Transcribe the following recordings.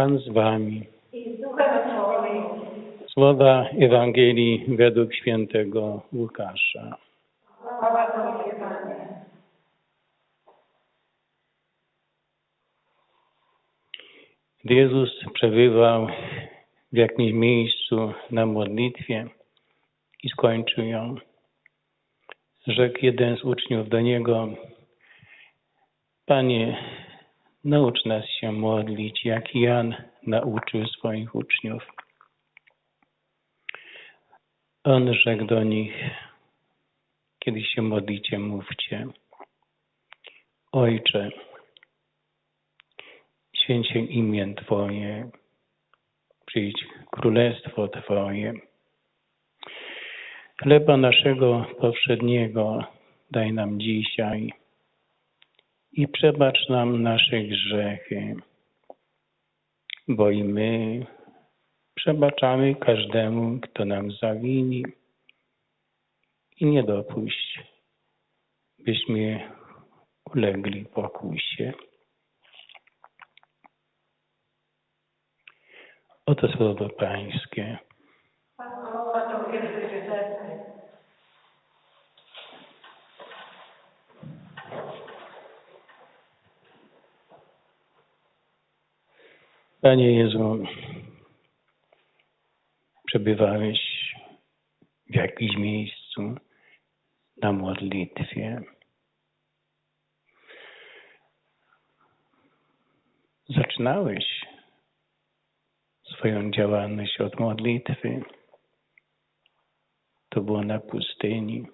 Pan z wami. Słowa Ewangelii według świętego Łukasza. Gdy Jezus przebywał w jakimś miejscu na modlitwie i skończył ją, rzekł jeden z uczniów do Niego, Panie, naucz nas się modlić, jak Jan nauczył swoich uczniów. On rzekł do nich, kiedy się modlicie, mówcie, Ojcze, święć się imię Twoje, przyjdź królestwo Twoje. Chleba naszego powszedniego daj nam dzisiaj i przebacz nam nasze grzechy, bo i my przebaczamy każdemu, kto nam zawini i nie dopuść, byśmy ulegli pokusie. Oto słowo Pańskie. Chwała Tobie, Chryste. Panie Jezu, przebywałeś w jakimś miejscu na modlitwie. Zaczynałeś swoją działalność od modlitwy. To było na pustyni.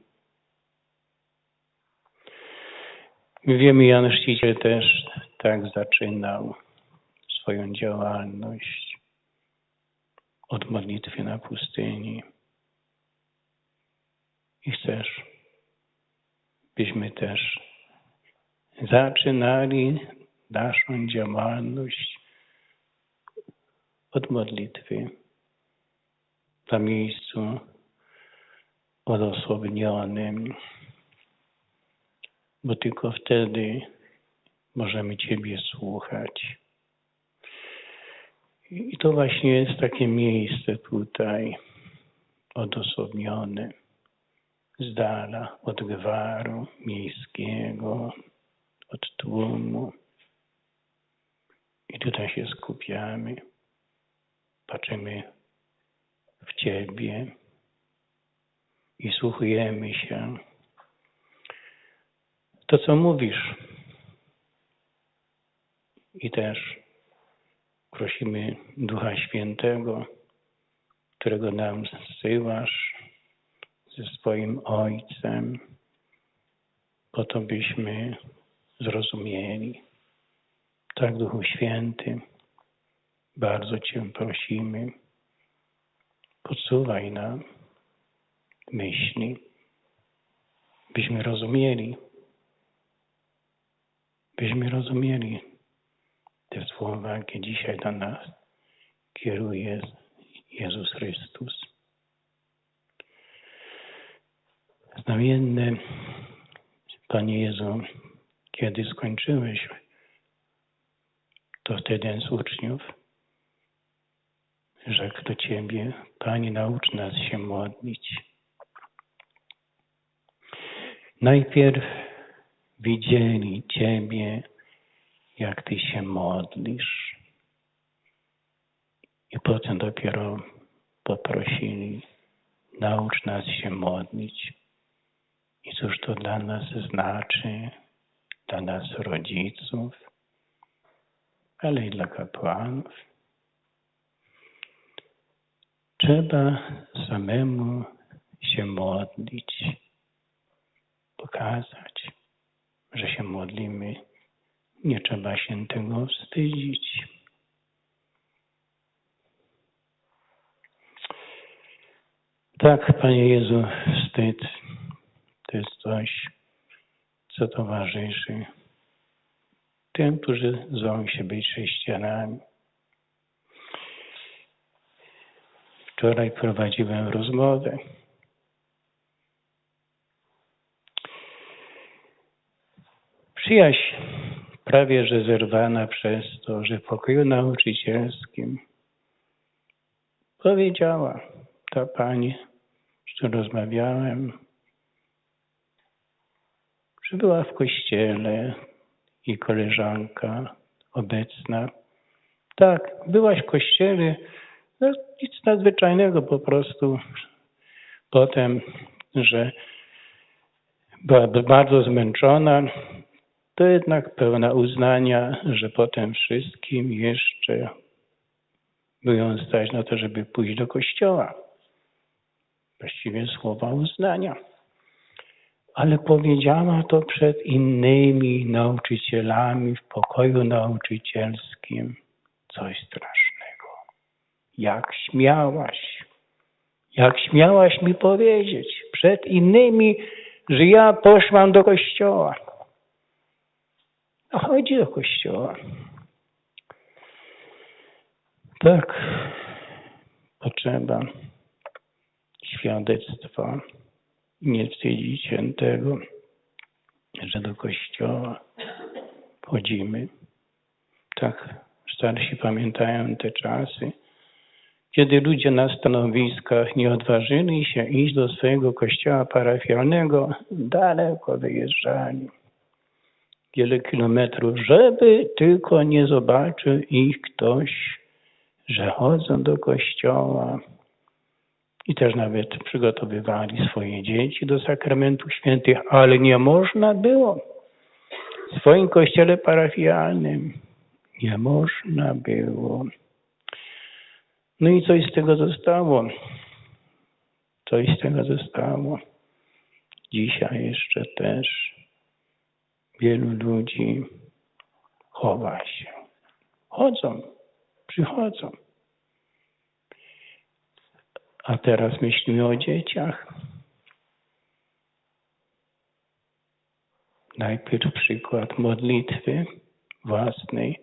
My wiemy, Jan Chrzciciel też tak zaczynał swoją działalność od modlitwy na pustyni. I chcesz, byśmy też zaczynali naszą działalność od modlitwy na miejscu odosobnionym, bo tylko wtedy możemy Ciebie słuchać. I to właśnie jest takie miejsce tutaj odosobnione, z dala od gwaru miejskiego, od tłumu. I tutaj się skupiamy, patrzymy w Ciebie i słuchujemy się. To, co mówisz. I też prosimy Ducha Świętego, którego nam zsyłasz ze swoim Ojcem, po to byśmy zrozumieli. Tak, Duchu Święty, bardzo Cię prosimy, podsuwaj nam myśli, byśmy rozumieli, byśmy rozumieli te słowa, jakie dzisiaj do nas kieruje Jezus Chrystus. Znamienne, Panie Jezu, kiedy skończyłeś, to wtedy z uczniów rzekł do Ciebie, Panie, naucz nas się modlić. Najpierw widzieli Ciebie, jak Ty się modlisz. I potem dopiero poprosili, naucz nas się modlić. I cóż to dla nas znaczy, dla nas rodziców, ale i dla kapłanów. Trzeba samemu się modlić, pokazać, że się modlimy. Nie trzeba się tego wstydzić. Tak, Panie Jezu, wstyd to jest coś, co towarzyszy tym, którzy zwał się być chrześcijanami. Wczoraj prowadziłem rozmowę. Przyjaźń prawie że zerwana przez to, że w pokoju nauczycielskim powiedziała ta pani, z którą rozmawiałem, że była w kościele i koleżanka obecna. Tak, byłaś w kościele, no, nic nadzwyczajnego po prostu. Potem, że była bardzo zmęczona, to jednak pełna uznania, że potem wszystkim jeszcze było stać na to, żeby pójść do kościoła. Właściwie słowa uznania. Ale powiedziała to przed innymi nauczycielami w pokoju nauczycielskim. Coś strasznego. Jak śmiałaś, jak śmiałaś mi powiedzieć przed innymi, że ja poszłam do kościoła. Chodzi do kościoła. Tak, potrzeba świadectwa. Nie wstydzić się tego, że do kościoła chodzimy. Tak, starsi pamiętają te czasy, kiedy ludzie na stanowiskach nie odważyli się iść do swojego kościoła parafialnego, daleko wyjeżdżali wiele kilometrów, żeby tylko nie zobaczył ich ktoś, że chodzą do kościoła i też nawet przygotowywali swoje dzieci do sakramentów świętych, ale nie można było w swoim kościele parafialnym. Nie można było. No i coś z tego zostało. Coś z tego zostało. Dzisiaj jeszcze też wielu ludzi chowa się. Chodzą, przychodzą. A teraz myślimy o dzieciach. Najpierw przykład modlitwy własnej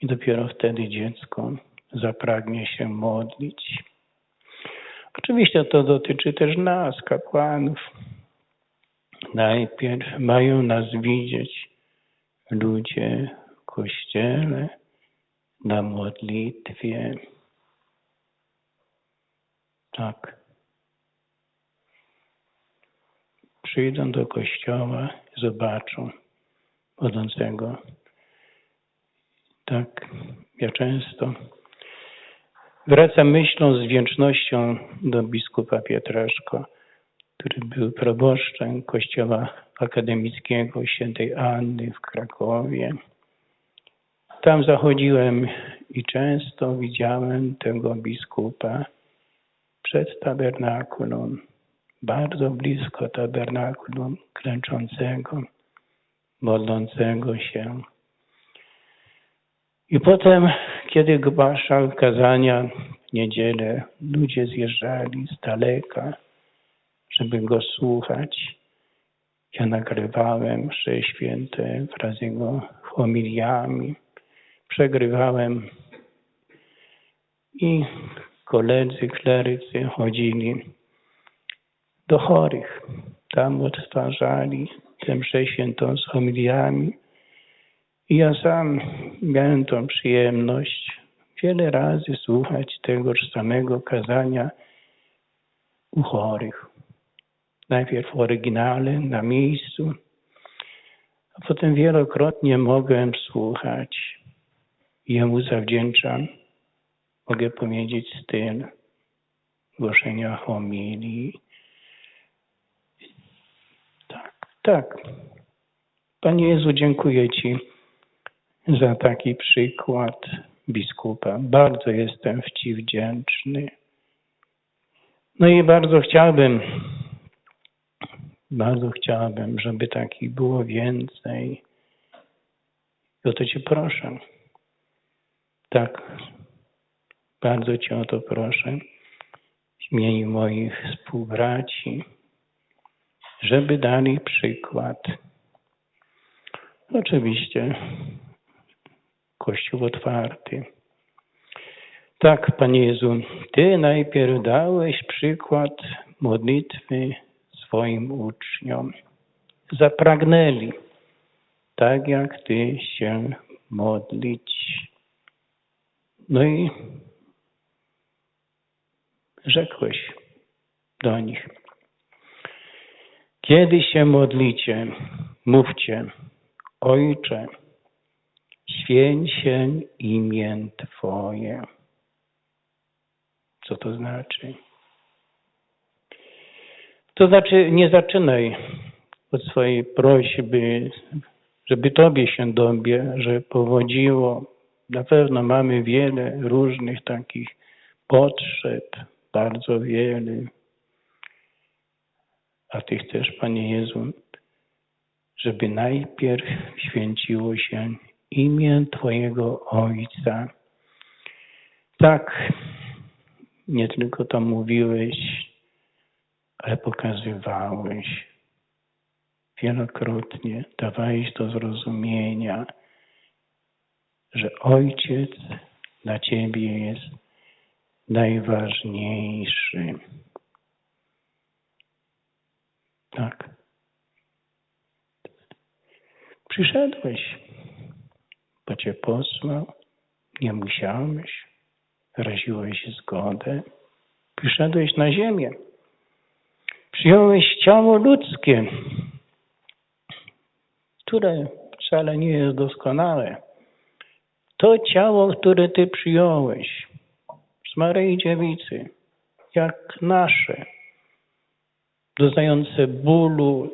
i dopiero wtedy dziecko zapragnie się modlić. Oczywiście to dotyczy też nas, kapłanów. Najpierw mają nas widzieć ludzie w kościele, na modlitwie. Tak. Przyjdą do kościoła, zobaczą modlącego. Tak, ja często wracam myślą z wdzięcznością do biskupa Pietraszko, który był proboszczem kościoła akademickiego świętej Anny w Krakowie. Tam zachodziłem i często widziałem tego biskupa przed tabernakulum, bardzo blisko tabernakulum, klęczącego, modlącego się. I potem, kiedy głaszał kazania w niedzielę, ludzie zjeżdżali z daleka, żeby go słuchać. Ja nagrywałem msze święte wraz z jego homiliami. Przegrywałem i koledzy, klerycy chodzili do chorych. Tam odtwarzali tę mszę świętą z homiliami. I ja sam miałem tą przyjemność wiele razy słuchać tegoż samego kazania u chorych. Najpierw w oryginale, na miejscu, a potem wielokrotnie mogłem słuchać. Jemu zawdzięczam, mogę powiedzieć, styl głoszenia homilii. Tak, tak. Panie Jezu, dziękuję Ci za taki przykład biskupa. Bardzo jestem Ci wdzięczny. No i bardzo chciałbym, bardzo chciałbym, żeby takich było więcej. I o to Cię proszę. Tak, bardzo Cię o to proszę w imieniu moich współbraci, żeby dali przykład. Oczywiście Kościół otwarty. Tak, Panie Jezu, Ty najpierw dałeś przykład modlitwy swoim uczniom. Zapragnęli tak jak Ty się modlić. No i rzekłeś do nich. Kiedy się modlicie, mówcie, Ojcze, święć się imię Twoje. Co to znaczy? To znaczy, nie zaczynaj od swojej prośby, żeby Tobie się dobrze powodziło. Na pewno mamy wiele różnych takich potrzeb, bardzo wiele. A Ty chcesz, Panie Jezu, żeby najpierw święciło się imię Twojego Ojca. Tak, nie tylko to mówiłeś, ale pokazywałeś wielokrotnie, dawałeś do zrozumienia, że Ojciec dla Ciebie jest najważniejszy. Tak. Przyszedłeś, bo Cię posłał, nie musiałeś, wyraziłeś zgodę. Przyszedłeś na ziemię. Przyjąłeś ciało ludzkie, które wcale nie jest doskonałe. To ciało, które Ty przyjąłeś z Maryi Dziewicy, jak nasze, doznające bólu,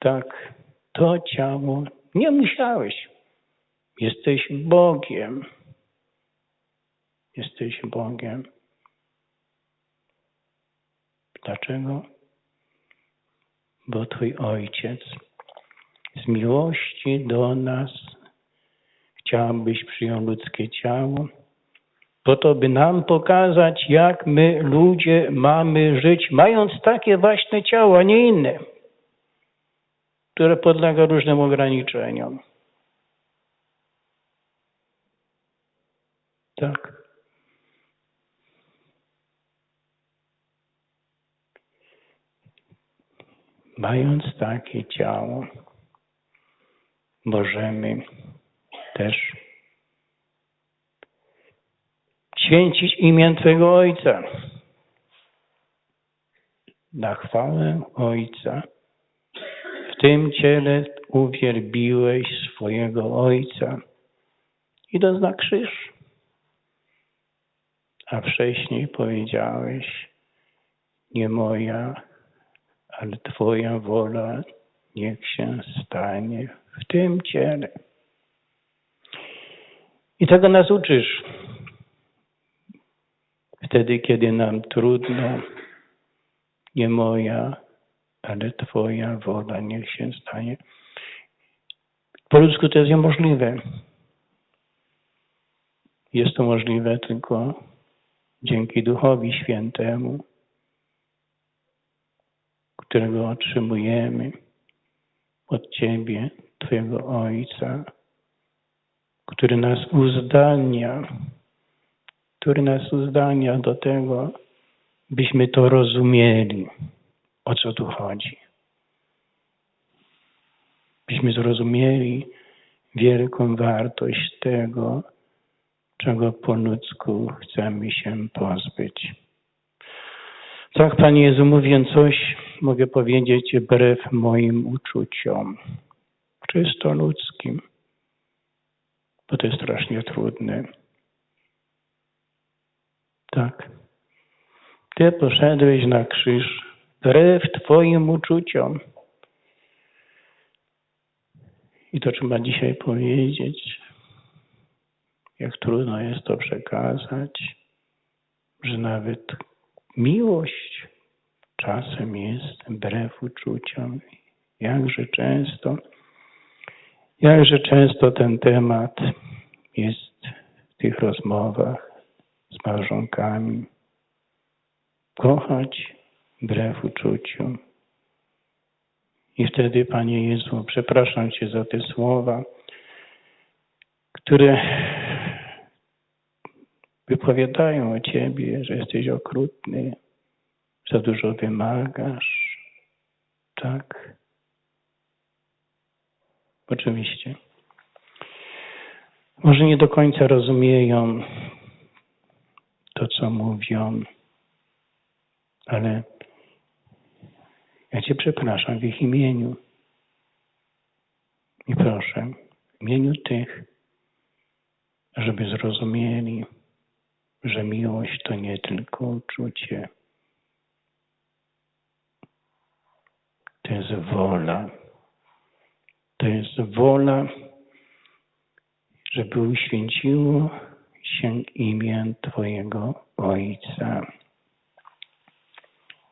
tak, to ciało nie musiałeś. Jesteś Bogiem. Jesteś Bogiem. Dlaczego? Bo Twój Ojciec z miłości do nas chciał, byś przyjął ludzkie ciało, po to, by nam pokazać, jak my, ludzie, mamy żyć, mając takie właśnie ciało, a nie inne, które podlega różnym ograniczeniom. Tak. Mając takie ciało, możemy też święcić imię Twego Ojca. Na chwałę Ojca w tym ciele uwielbiłeś swojego Ojca idąc na krzyż. A wcześniej powiedziałeś, nie moja, ale Twoja wola niech się stanie w tym ciele. I tego nas uczysz. Wtedy, kiedy nam trudno, nie moja, ale Twoja wola niech się stanie. Po ludzku to jest niemożliwe. Jest to możliwe tylko dzięki Duchowi Świętemu, którego otrzymujemy od Ciebie, Twojego Ojca, który nas uzdalnia, który nas uzdalnia do tego, byśmy to rozumieli, o co tu chodzi. Byśmy zrozumieli wielką wartość tego, czego po ludzku chcemy się pozbyć. Tak, Panie Jezu, mówiąc coś, mogę powiedzieć wbrew moim uczuciom, czysto ludzkim, bo to jest strasznie trudne. Tak. Ty poszedłeś na krzyż wbrew Twoim uczuciom. I to trzeba dzisiaj powiedzieć, jak trudno jest to przekazać, że nawet miłość czasem jest wbrew uczuciom. Jakże często, jakże często ten temat jest w tych rozmowach z małżonkami. Kochać wbrew uczuciu. I wtedy, Panie Jezu, przepraszam Cię za te słowa, które wypowiadają o Ciebie, że jesteś okrutny, za dużo wymagasz. Tak. Oczywiście. Może nie do końca rozumieją to, co mówią, ale ja Cię przepraszam w ich imieniu. I proszę, w imieniu tych, żeby zrozumieli, że miłość to nie tylko uczucie, to jest wola. To jest wola, żeby uświęciło się imię Twojego Ojca.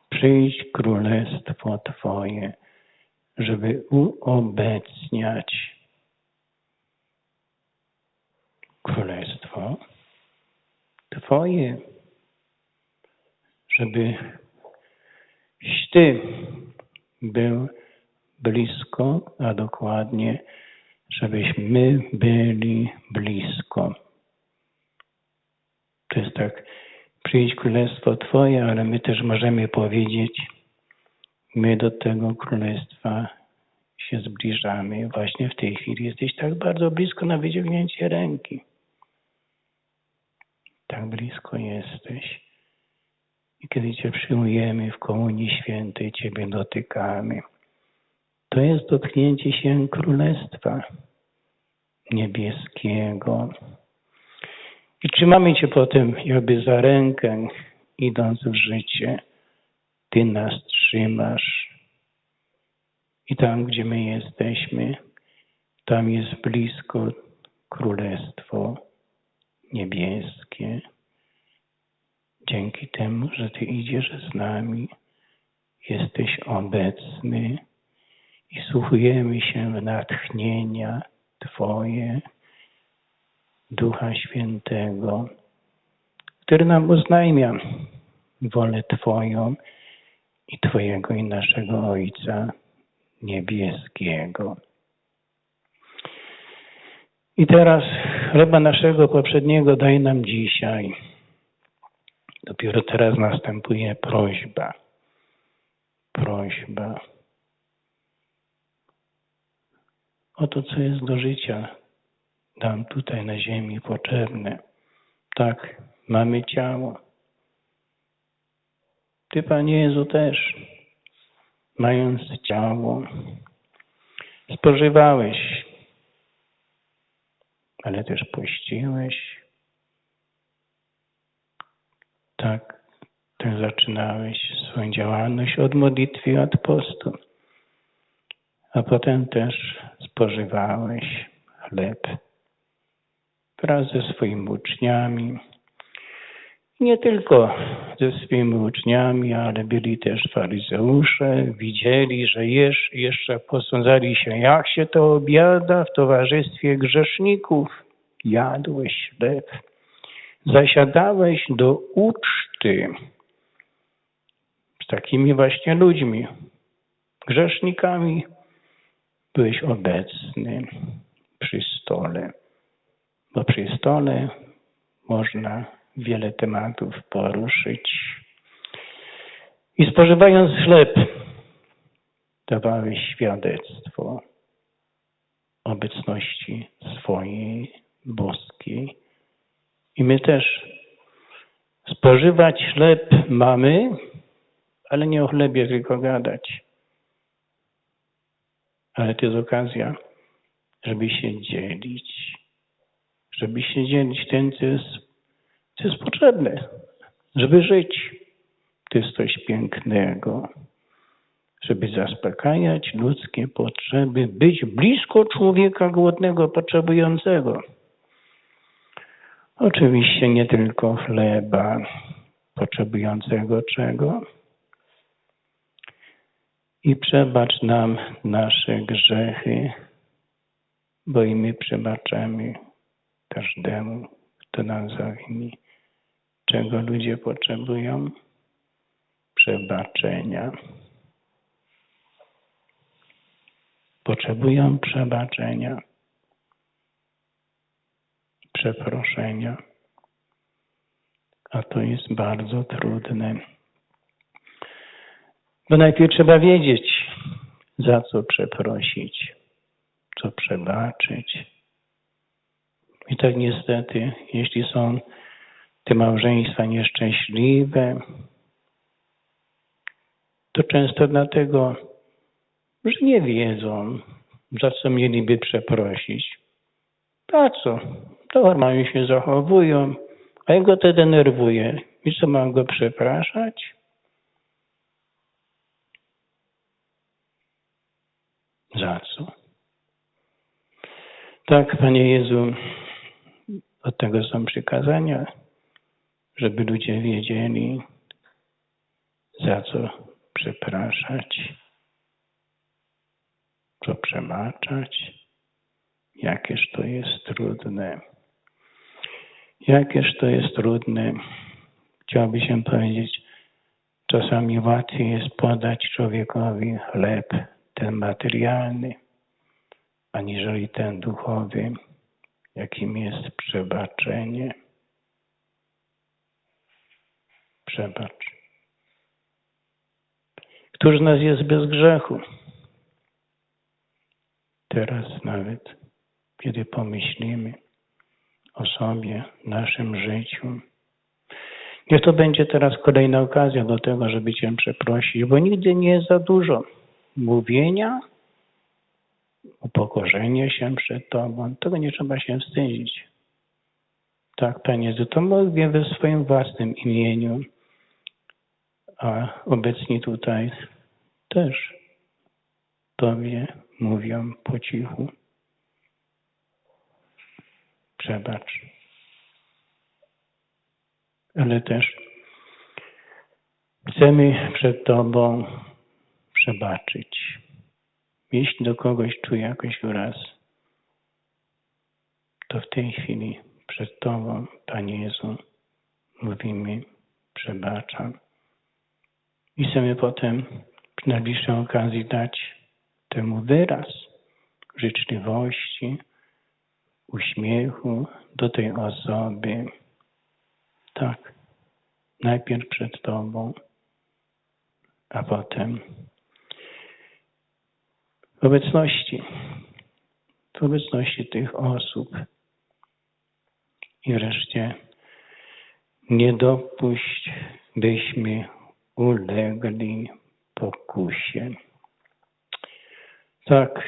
Przyjdź królestwo Twoje, żeby uobecniać królestwo Twoje, żeby Ty był blisko, a dokładnie, żebyśmy byli blisko. To jest tak, przyjdź królestwo Twoje, ale my też możemy powiedzieć, my do tego królestwa się zbliżamy. Właśnie w tej chwili jesteś tak bardzo blisko na wyciągnięcie ręki. Tak blisko jesteś. I kiedy Cię przyjmujemy w Komunii Świętej, Ciebie dotykamy. To jest dotknięcie się Królestwa Niebieskiego. I trzymamy Cię potem jakby za rękę, idąc w życie. Ty nas trzymasz. I tam, gdzie my jesteśmy, tam jest blisko Królestwo Niebieskie. Dzięki temu, że Ty idziesz z nami, jesteś obecny i słuchujemy się w natchnienia Twoje, Ducha Świętego, który nam oznajmia wolę Twoją i Twojego i naszego Ojca Niebieskiego. I teraz chleba naszego poprzedniego daj nam dzisiaj. Dopiero teraz następuje prośba. Prośba o to, co jest do życia nam tutaj na ziemi potrzebne. Tak, mamy ciało. Ty, Panie Jezu, też, mając ciało, spożywałeś, ale też pościłeś. Tak, tak zaczynałeś swoją działalność od modlitwy od postu. A potem też spożywałeś chleb wraz ze swoimi uczniami. Nie tylko ze swoimi uczniami, ale byli też faryzeusze, widzieli, że jesz, jeszcze posądzali się, jak się to obiada w towarzystwie grzeszników. Jadłeś chleb, zasiadałeś do uczty z takimi właśnie ludźmi, grzesznikami. Byłeś obecny przy stole bo przy stole można wiele tematów poruszyć. I spożywając chleb, dawałeś świadectwo obecności swojej boskiej. I my też spożywać chleb mamy, ale nie o chlebie tylko gadać. Ale to jest okazja, żeby się dzielić żeby się dzielić tym, co jest, co jest potrzebne, żeby żyć. To jest coś pięknego, żeby zaspokajać ludzkie potrzeby, być blisko człowieka głodnego, potrzebującego. Oczywiście nie tylko chleba, potrzebującego czego. I przebacz nam nasze grzechy, bo i my przebaczamy każdemu, kto nam zawini. Czego ludzie potrzebują? Przebaczenia. Potrzebują przebaczenia, przeproszenia. A to jest bardzo trudne. Bo najpierw trzeba wiedzieć, za co przeprosić. co przebaczyć. I tak niestety, jeśli są te małżeństwa nieszczęśliwe, to często dlatego, że nie wiedzą, za co mieliby przeprosić. A co? To normalnie się zachowują, a ja go to denerwuje. I co, mam go przepraszać? Za co? Tak, Panie Jezu, od tego są przykazania, żeby ludzie wiedzieli, za co przepraszać, co przebaczać, jakież to jest trudne. Jakież to jest trudne. Chciałby się powiedzieć, czasami łatwiej jest podać człowiekowi chleb, ten materialny, aniżeli ten duchowy, jakim jest przebaczenie. Przebacz. Któż z nas jest bez grzechu? Teraz nawet, kiedy pomyślimy o sobie, naszym życiu, niech to będzie teraz kolejna okazja do tego, żeby Cię przeprosić, bo nigdy nie jest za dużo mówienia, upokorzenia się przed Tobą. Tego nie trzeba się wstydzić. Tak, Panie, to mówię we swoim własnym imieniu, a obecni tutaj też Tobie mówią po cichu. Przebacz. Ale też chcemy przed Tobą przebaczyć. Jeśli do kogoś czuję jakoś uraz, to w tej chwili przed Tobą, Panie Jezu, mówimy, przebaczam. I chcemy potem przy najbliższej okazji dać temu wyraz życzliwości, uśmiechu do tej osoby. Tak, najpierw przed Tobą, a potem w obecności, w obecności tych osób. I wreszcie nie dopuść, byśmy ulegli pokusie. Tak,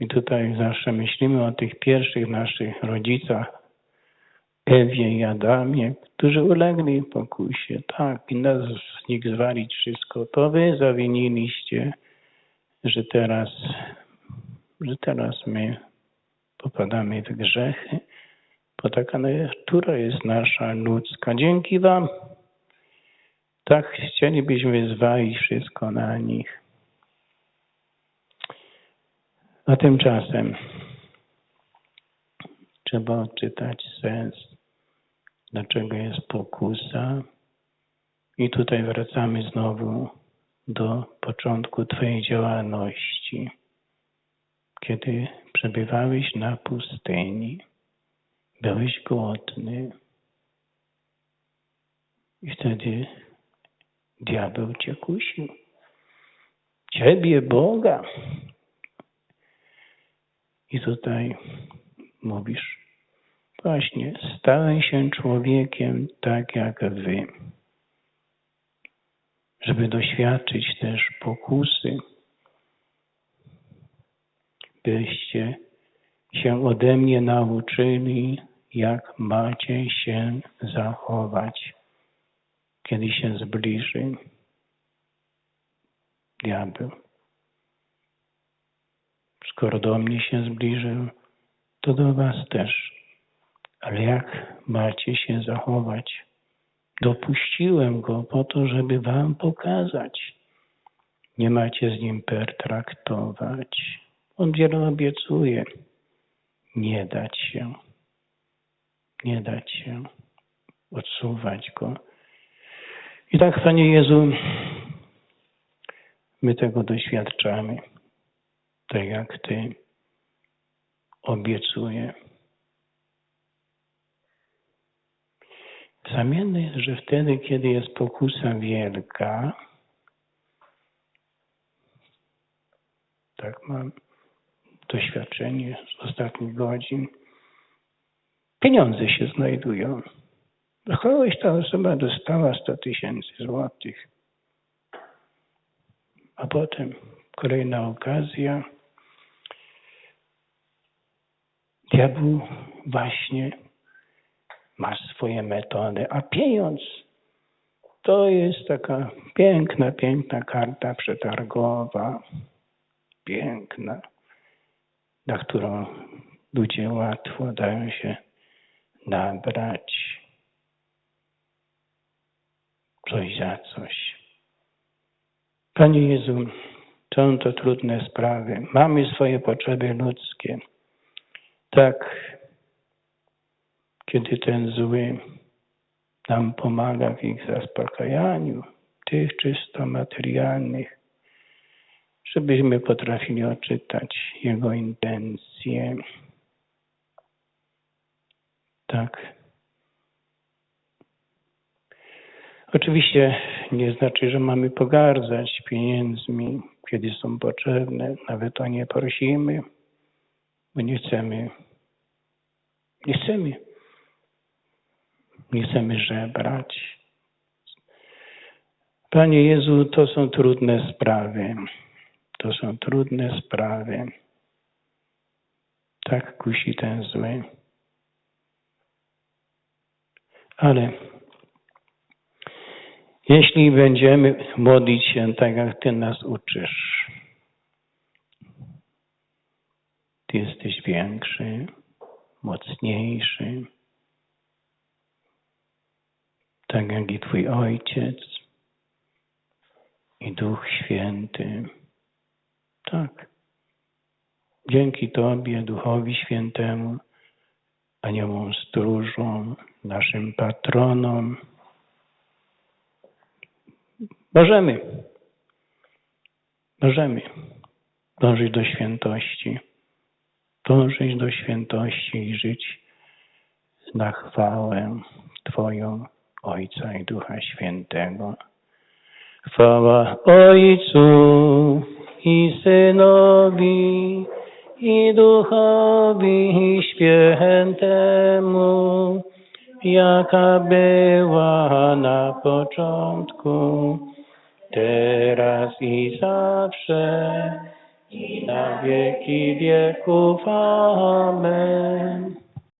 i tutaj zawsze myślimy o tych pierwszych naszych rodzicach, Ewie i Adamie, którzy ulegli pokusie. Tak, i nas z nich zwalić wszystko. To wy zawiniliście, że teraz, że teraz my popadamy w grzechy, bo taka natura jest nasza ludzka. Dzięki wam tak chcielibyśmy zwalić wszystko na nich. A tymczasem trzeba odczytać sens, dlaczego jest pokusa. I tutaj wracamy znowu do początku Twojej działalności, kiedy przebywałeś na pustyni, byłeś głodny i wtedy diabeł Cię kusił. Ciebie, Boga. I tutaj mówisz, właśnie, stałem się człowiekiem tak jak Wy żeby doświadczyć też pokusy, byście się ode mnie nauczyli, jak macie się zachować, kiedy się zbliży diabeł. Skoro do mnie się zbliżył, to do Was też. Ale jak macie się zachować? Dopuściłem go po to, żeby wam pokazać. Nie macie z nim pertraktować. On wiele obiecuje. Nie dać się. Nie dać się. Odsuwać go. I tak, Panie Jezu, my tego doświadczamy. Tak jak Ty obiecuję. Znamienne że wtedy, kiedy jest pokusa wielka, tak mam doświadczenie z ostatnich godzin. Pieniądze się znajdują. Kogoś ta osoba dostała 100 tysięcy złotych. A potem kolejna okazja. Diabeł właśnie ma swoje metody, a pieniądz to jest taka piękna, piękna karta przetargowa. Piękna, na którą ludzie łatwo dają się nabrać coś za coś. Panie Jezu, są to trudne sprawy. Mamy swoje potrzeby ludzkie. Tak, kiedy ten zły nam pomaga w ich zaspokajaniu, tych czysto materialnych, żebyśmy potrafili odczytać Jego intencje. Tak. Oczywiście nie znaczy, że mamy pogardzać pieniędzmi, kiedy są potrzebne. Nawet o nie prosimy, bo nie chcemy. Nie chcemy. Nie chcemy żebrać. Panie Jezu, to są trudne sprawy. To są trudne sprawy. Tak kusi ten zły. Ale jeśli będziemy modlić się tak, jak Ty nas uczysz, Ty jesteś większy, mocniejszy, tak jak i Twój Ojciec i Duch Święty. Tak. Dzięki Tobie, Duchowi Świętemu, aniołom stróżom, naszym patronom, możemy, możemy dążyć do świętości, dążyć do świętości i żyć na chwałę Twoją, Ojca i Ducha Świętego. Chwała Ojcu i Synowi i Duchowi Świętemu, jaka była na początku, teraz i zawsze, i na wieki wieków. Amen.